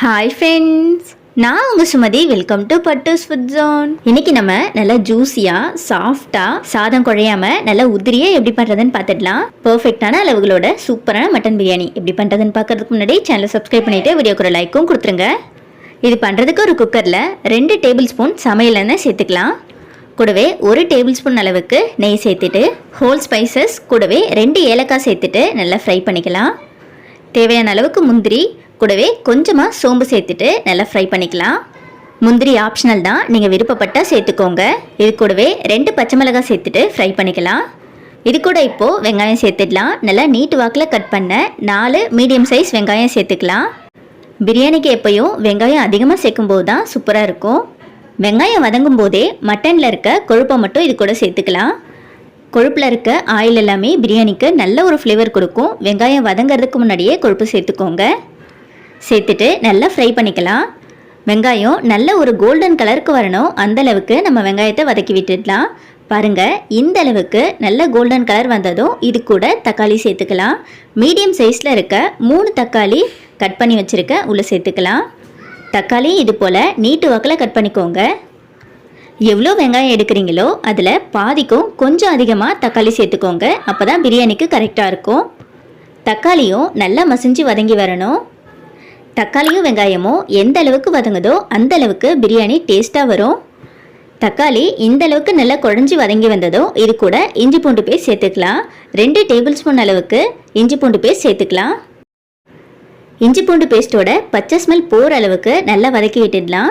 Hi friends நான் உங்கள் Sumathi. Welcome to Pattu's food zone இன்னைக்கு நம்ம நல்லா ஜூஸியாக சாஃப்டாக சாதம் குழையாம நல்லா உதிரியாக எப்படி பண்ணுறதுன்னு பார்த்துடலாம். பர்ஃபெக்டான அளவுகளோட சூப்பரான மட்டன் பிரியாணி எப்படி பண்ணுறதுன்னு பார்க்கறதுக்கு முன்னாடி சேனலை சப்ஸ்கிரைப் பண்ணிவிட்டு வீடியோக்கு ஒரு லைக்கும் கொடுத்துருங்க. இது பண்ணுறதுக்கு ஒரு குக்கரில் ரெண்டு டேபிள் ஸ்பூன் சமையல் எண்ணெய் சேர்த்துக்கலாம். கூடவே ஒரு டேபிள் ஸ்பூன் அளவுக்கு நெய் சேர்த்துட்டு ஹோல் ஸ்பைசஸ் கூடவே ரெண்டு ஏலக்காய் சேர்த்துட்டு நல்லா ஃப்ரை பண்ணிக்கலாம். தேவையான அளவுக்கு முந்திரி கூடவே கொஞ்சமாக சோம்பு சேர்த்துட்டு நல்லா ஃப்ரை பண்ணிக்கலாம். முந்திரி ஆப்ஷனல் தான். நீங்கள் விருப்பப்பட்டால் சேர்த்துக்கோங்க. இது கூடவே ரெண்டு பச்சை மிளகாய் சேர்த்துட்டு ஃப்ரை பண்ணிக்கலாம். இது கூட இப்போது வெங்காயம் சேர்த்துடலாம். நல்லா நீட் வாக்கில் கட் பண்ண நாலு மீடியம் சைஸ் வெங்காயம் சேர்த்துக்கலாம். பிரியாணிக்கு எப்போயும் வெங்காயம் அதிகமாக சேர்க்கும்போது தான் சூப்பராக இருக்கும். வெங்காயம் வதங்கும் போதே மட்டனில் இருக்க கொழுப்பை மட்டும் இது கூட சேர்த்துக்கலாம். கொழுப்பில் இருக்க ஆயில் எல்லாமே பிரியாணிக்கு நல்ல ஒரு ஃப்ளேவர் கொடுக்கும். வெங்காயம் வதங்கிறதுக்கு முன்னாடியே கொழுப்பு சேர்த்துக்கோங்க. சேர்த்துட்டு நல்லா ஃப்ரை பண்ணிக்கலாம். வெங்காயம் நல்ல ஒரு கோல்டன் கலருக்கு வரணும். அந்த அளவுக்கு நம்ம வெங்காயத்தை வதக்கி விட்டுடலாம். பாருங்கள் இந்த அளவுக்கு நல்ல கோல்டன் கலர் வந்ததும் இது கூட தக்காளி சேர்த்துக்கலாம். மீடியம் சைஸில் இருக்க மூணு தக்காளி கட் பண்ணி வச்சுருக்க உள்ளே சேர்த்துக்கலாம். தக்காளி இது போல் நீட்டு வாக்கில் கட் பண்ணிக்கோங்க. எவ்வளோ வெங்காயம் எடுக்கிறீங்களோ அதில் பாதிக்கும் கொஞ்சம் அதிகமாக தக்காளி சேர்த்துக்கோங்க. அப்போ தான் பிரியாணிக்கு கரெக்டாக இருக்கும். தக்காளியும் நல்லா மசிஞ்சு வதங்கி வரணும். தக்காளியும் வெங்காயமும் எந்த அளவுக்கு வதங்குதோ அந்த அளவுக்கு பிரியாணி டேஸ்ட்டாக வரும். தக்காளி இந்த அளவுக்கு நல்லா குழஞ்சி வதங்கி வந்ததும் இது கூட இஞ்சி பூண்டு பேஸ்ட் சேர்த்துக்கலாம். ரெண்டு டேபிள் ஸ்பூன் அளவுக்கு இஞ்சி பூண்டு பேஸ்ட் சேர்த்துக்கலாம். இஞ்சி பூண்டு பேஸ்ட்டோட பச்சை ஸ்மெல் போகிற அளவுக்கு நல்லா வதக்கி விட்டுடலாம்.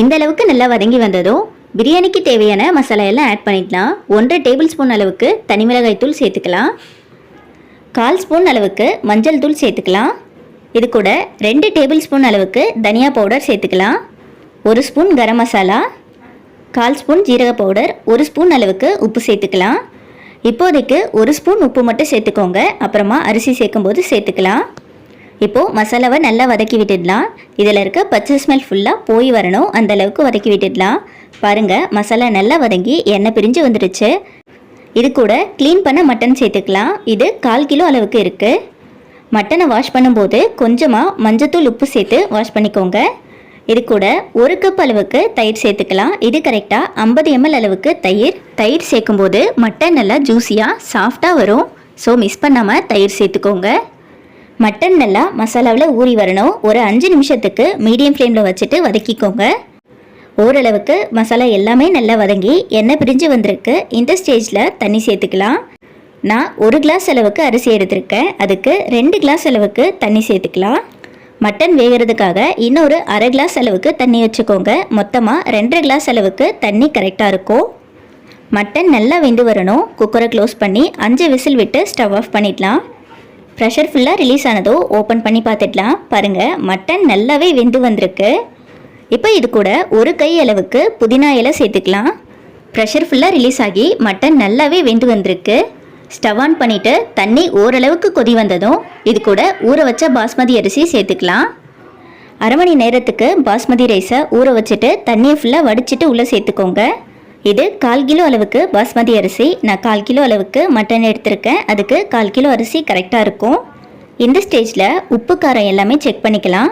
இந்த அளவுக்கு நல்லா வதங்கி வந்ததும் பிரியாணிக்கு தேவையான மசாலா எல்லாம் ஆட் பண்ணிக்கலாம். ஒன்றரை டேபிள் ஸ்பூன் அளவுக்கு தனி மிளகாய் தூள் சேர்த்துக்கலாம். கால் ஸ்பூன் அளவுக்கு மஞ்சள் தூள் சேர்த்துக்கலாம். இது கூட ரெண்டு டேபிள் ஸ்பூன் அளவுக்கு தனியா பவுடர் சேர்த்துக்கலாம். ஒரு ஸ்பூன் கரம் மசாலா கால் ஸ்பூன் ஜீரக பவுடர் ஒரு ஸ்பூன் அளவுக்கு உப்பு சேர்த்துக்கலாம். இப்போதைக்கு ஒரு ஸ்பூன் உப்பு மட்டும் சேர்த்துக்கோங்க. அப்புறமா அரிசி சேர்க்கும்போது சேர்த்துக்கலாம். இப்போது மசாலாவை நல்லா வதக்கி விட்டுடலாம். இதில் இருக்க பச்சை ஸ்மெல் ஃபுல்லாக போய் வரணும். அந்த அளவுக்கு வதக்கி விட்டுடலாம். பாருங்கள் மசாலா நல்லா வதங்கி எண்ணெய் பிரிஞ்சு வந்துடுச்சு. இது கூட க்ளீன் பண்ண மட்டன் சேர்த்துக்கலாம். இது கால் கிலோ அளவுக்கு இருக்குது மட்டனை வாஷ் பண்ணும்போது கொஞ்சமாக மஞ்சத்தூள் உப்பு சேர்த்து வாஷ் பண்ணிக்கோங்க. இது கூட ஒரு கப் அளவுக்கு தயிர் சேர்த்துக்கலாம். இது கரெக்டாக ஐம்பது எம்எல் அளவுக்கு தயிர். தயிர் சேர்க்கும்போது மட்டன் நல்லா ஜூஸியாக சாஃப்டாக வரும். ஸோ மிஸ் பண்ணாமல் தயிர் சேர்த்துக்கோங்க. மட்டன் நல்லா மசாலாவில் ஊறி வரணும். ஒரு அஞ்சு நிமிஷத்துக்கு மீடியம் ஃப்ளேமில் வச்சுட்டு வதக்கிக்கோங்க. ஓரளவுக்கு மசாலா எல்லாமே நல்லா வதங்கி எண்ணெய் பிரிஞ்சு வந்திருக்கு. இந்த ஸ்டேஜில் தண்ணி சேர்த்துக்கலாம். நான் ஒரு கிளாஸ் அளவுக்கு அரிசி எடுத்திருக்கேன். அதுக்கு ரெண்டு கிளாஸ் அளவுக்கு தண்ணி சேர்த்துக்கலாம். மட்டன் வேகிறதுக்காக இன்னொரு அரை கிளாஸ் அளவுக்கு தண்ணி வச்சுக்கோங்க. மொத்தமாக ரெண்டரை கிளாஸ் அளவுக்கு தண்ணி கரெக்டாக இருக்கும். மட்டன் நல்லா வெந்து வரணும். குக்கரை க்ளோஸ் பண்ணி அஞ்சு விசில் விட்டு ஸ்டவ் ஆஃப் பண்ணிடலாம். ப்ரெஷர் ஃபுல்லாக ரிலீஸ் ஆனதோ ஓப்பன் பண்ணி பார்த்துடலாம். பாருங்கள் மட்டன் நல்லாவே வெந்து வந்திருக்கு. இப்போ இது கூட ஒரு கை அளவுக்கு புதினா இலை சேர்த்துக்கலாம். ப்ரெஷர் ஃபுல்லாக ரிலீஸ் ஆகி மட்டன் நல்லாவே வெந்து வந்திருக்கு. ஸ்டவ் ஆன் பண்ணிவிட்டு தண்ணி ஓரளவுக்கு கொதி வந்ததும் இது கூட ஊற வச்ச பாஸ்மதி அரிசி சேர்த்துக்கலாம். அரை மணி நேரத்துக்கு பாஸ்மதி ரைஸை ஊற வச்சுட்டு தண்ணியை ஃபுல்லாக வடிச்சிட்டு உள்ளே சேர்த்துக்கோங்க. இது கால் கிலோ அளவுக்கு பாஸ்மதி அரிசி. நான் கால் கிலோ அளவுக்கு மட்டன் எடுத்திருக்கேன். அதுக்கு கால் கிலோ அரிசி கரெக்டாக இருக்கும். இந்த ஸ்டேஜில் உப்பு காரம் எல்லாமே செக் பண்ணிக்கலாம்.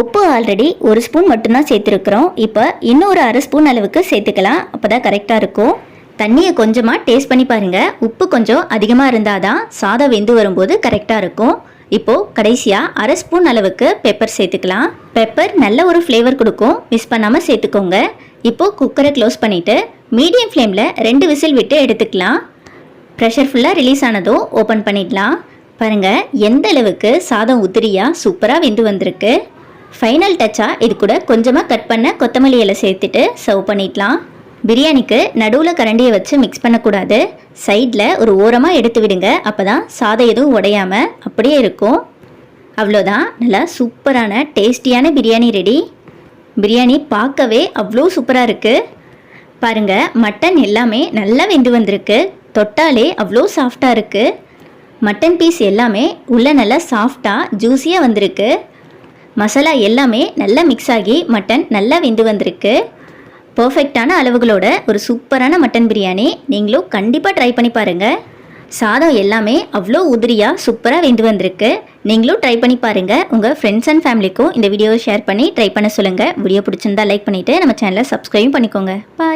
உப்பு ஆல்ரெடி ஒரு ஸ்பூன் மட்டும்தான் சேர்த்துருக்குறோம். இப்போ இன்னொரு அரை ஸ்பூன் அளவுக்கு சேர்த்துக்கலாம். அப்போ தான் கரெக்டாக இருக்கும். தண்ணியை கொஞ்சமாக டேஸ்ட் பண்ணி பாருங்கள் உப்பு கொஞ்சம் அதிகமாக இருந்தால் தான் சாதம் வெந்து வரும்போது கரெக்டாக இருக்கும். இப்போது கடைசியாக அரை ஸ்பூன் அளவுக்கு பெப்பர் சேர்த்துக்கலாம். பெப்பர் நல்ல ஒரு ஃப்ளேவர் கொடுக்கும். மிஸ் பண்ணாமல் சேர்த்துக்கோங்க. இப்போது குக்கரை க்ளோஸ் பண்ணிவிட்டு மீடியம் ஃப்ளேமில் ரெண்டு விசில் விட்டு எடுத்துக்கலாம். ப்ரெஷர் ஃபுல்லாக ரிலீஸ் ஆனதும் ஓப்பன் பண்ணிடலாம். பாருங்கள் எந்த அளவுக்கு சாதம் உதிரியாக சூப்பராக வெந்து வந்திருக்கு. ஃபைனல் டச்சாக இது கூட கொஞ்சமாக கட் பண்ண கொத்தமல்லி இலை சேர்த்துட்டு சர்வ் பண்ணிடலாம். பிரியாணிக்கு நடுவில் கரண்டியை வச்சு மிக்ஸ் பண்ணக்கூடாது. சைடில் ஒரு ஓரமாக எடுத்து விடுங்க. அப்போ தான் சாதம் எதுவும் உடையாமல் அப்படியே இருக்கும். அவ்வளோதான் நல்லா சூப்பரான டேஸ்டியான பிரியாணி ரெடி பிரியாணி பார்க்கவே அவ்வளோ சூப்பராக இருக்குது பாருங்க மட்டன் எல்லாமே நல்லா வெந்து வந்திருக்கு. தொட்டாலே அவ்வளோ சாஃப்டாக இருக்குது மட்டன் பீஸ் எல்லாமே உள்ளே நல்லா சாஃப்டாக ஜூஸியாக வந்திருக்கு. மசாலா எல்லாமே நல்லா மிக்ஸ் ஆகி மட்டன் நல்லா வெந்து வந்திருக்கு. பர்ஃபெக்டான அளவுகளோட ஒரு சூப்பரான மட்டன் பிரியாணி நீங்களும் கண்டிப்பாக ட்ரை பண்ணி பாருங்கள் சாதம் எல்லாமே அவ்வளோ உதிரியாக சூப்பராக வெந்து வந்திருக்கு. நீங்களும் ட்ரை பண்ணி பாருங்கள் உங்கள் ஃப்ரெண்ட்ஸ் அண்ட் ஃபேமிலிக்கும் இந்த வீடியோவை ஷேர் பண்ணி ட்ரை பண்ண சொல்லுங்கள் வீடியோ பிடிச்சிருந்தா லைக் பண்ணிவிட்டு நம்ம சேனலை சப்ஸ்கிரைப் பண்ணிக்கோங்க. பாய்